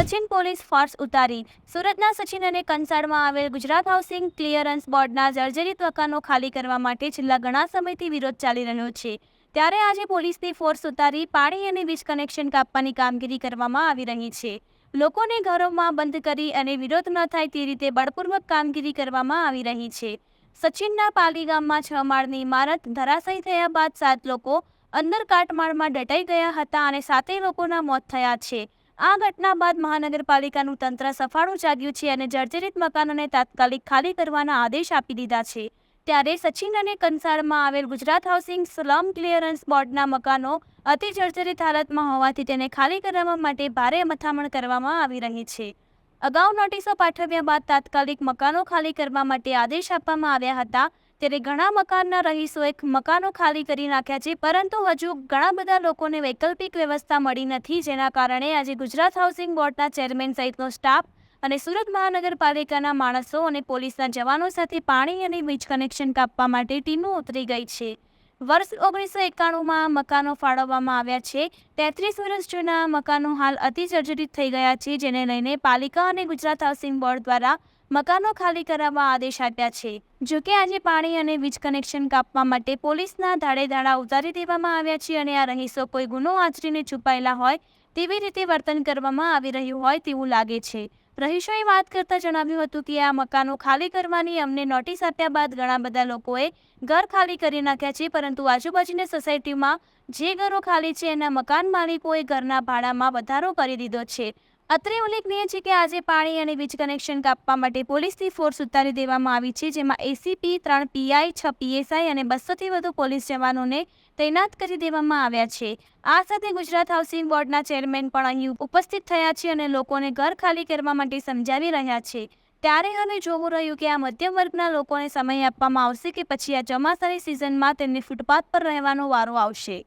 Sachin police force ઉતારી. સુરતના સચિન અને કંસારમાં આવેલ ગુજરાત હાઉસિંગ ક્લિયરન્સ બોર્ડના જર્જરિત મકાનો ખાલી કરવા માટે છેલ્લા ઘણા સમયથી વિરોધ ચાલી રહ્યો છે. ત્યારે આજે પોલીસની ફોર્સ ઉતારી પાણી અને વીજ કનેક્શન કાપવાની કામગીરી કરવામાં આવી રહી છે. લોકોને ઘરોમાં બંધ કરી અને વિરોધ ન થાય તે રીતે બળપૂર્વક કામગીરી કરવામાં આવી રહી છે. સચિનના પાલી ગામમાં છ માળની ઇમારત ધરાશાયી થયા બાદ સાત લોકો અંદર કાટમાળમાં દટાઈ ગયા હતા અને સાતેય લોકોના મોત થયા છે. આ ઘટના બાદ મહાનગરપાલિકાનું તંત્ર સફાળું જાગ્યું છે અને જર્જરિત મકાનોને તાત્કાલિક ખાલી કરવાના આદેશ આપી દીધા છે. ત્યારે સચિન અને કંસાળમાં આવેલ ગુજરાત હાઉસિંગ સ્લમ ક્લિયરન્સ બોર્ડના મકાનો અતિ જર્જરિત હાલતમાં હોવાથી તેને ખાલી કરવા માટે ભારે મથામણ કરવામાં આવી રહી છે. અગાઉ નોટિસો પાઠવ્યા બાદ તાત્કાલિક મકાનો ખાલી કરવા માટે આદેશ આપવામાં આવ્યા હતા. ત્યારે ઘણા મકાનના રહીશોએ મકાનો ખાલી કરી નાખ્યા છે, પરંતુ હજુ ઘણા બધા લોકોને વૈકલ્પિક વ્યવસ્થા મળી નથી, જેના કારણે આજે ગુજરાત હાઉસિંગ બોર્ડના ચેરમેન સહિતનો સ્ટાફ અને સુરત મહાનગરપાલિકાના માણસો અને પોલીસના જવાનો સાથે પાણી અને વીજ કનેક્શન કાપવા માટે ટીમો ઉતરી ગઈ છે. વર્ષ ઓગણીસો એકાણુંમાં મકાનો ફાળવવામાં આવ્યા છે. તેત્રીસ વર્ષ જૂના મકાનો હાલ અતિ જર્જરિત થઈ ગયા છે, જેને લઈને પાલિકા અને ગુજરાત હાઉસિંગ બોર્ડ દ્વારા મકાનો ખાલી કરાવવા આદેશ આપ્યા છે. જોકે આજે પાણી અને વીજ કનેક્શન કાપવા માટે પોલીસના ધાડે ધાડા ઉતારી દેવામાં આવ્યા છે અને આ રહીશો કોઈ ગુનો આચરીને છુપાયેલા હોય તેવી રીતે વર્તન કરવામાં આવી રહ્યું હોય તેવું લાગે છે. રહીશોએ વાત કરતા જણાવ્યું હતું કે આ મકાનો ખાલી કરવાની અમને નોટિસ આપ્યા બાદ ઘણા બધા લોકોએ ઘર ખાલી કરી નાખ્યા છે, પરંતુ આજુબાજુની સોસાયટીમાં જે ઘરો ખાલી છે એના મકાન માલિકોએ ઘરના ભાડામાં વધારો કરી દીધો છે. અત્રે ઉલ્લેખનીય છે કે આજે પાણી અને વીજ કનેક્શન કાપવા માટે પોલીસની ફોર્સ ઉતારી દેવામાં આવી છે, જેમાં એસીપી ત્રણ પીઆઈ છ પીએસઆઈ અને બસોથી વધુ પોલીસ જવાનોને તૈનાત કરી દેવામાં આવ્યા છે. આ સાથે ગુજરાત હાઉસિંગ બોર્ડના ચેરમેન પણ અહીં ઉપસ્થિત થયા છે અને લોકોને ઘર ખાલી કરવા માટે સમજાવી રહ્યા છે. ત્યારે હવે જોવું રહ્યું કે આ મધ્યમ વર્ગના લોકોને સમય આપવામાં આવશે કે પછી આ ચોમાસાની સિઝનમાં તેમને ફૂટપાથ પર રહેવાનો વારો આવશે.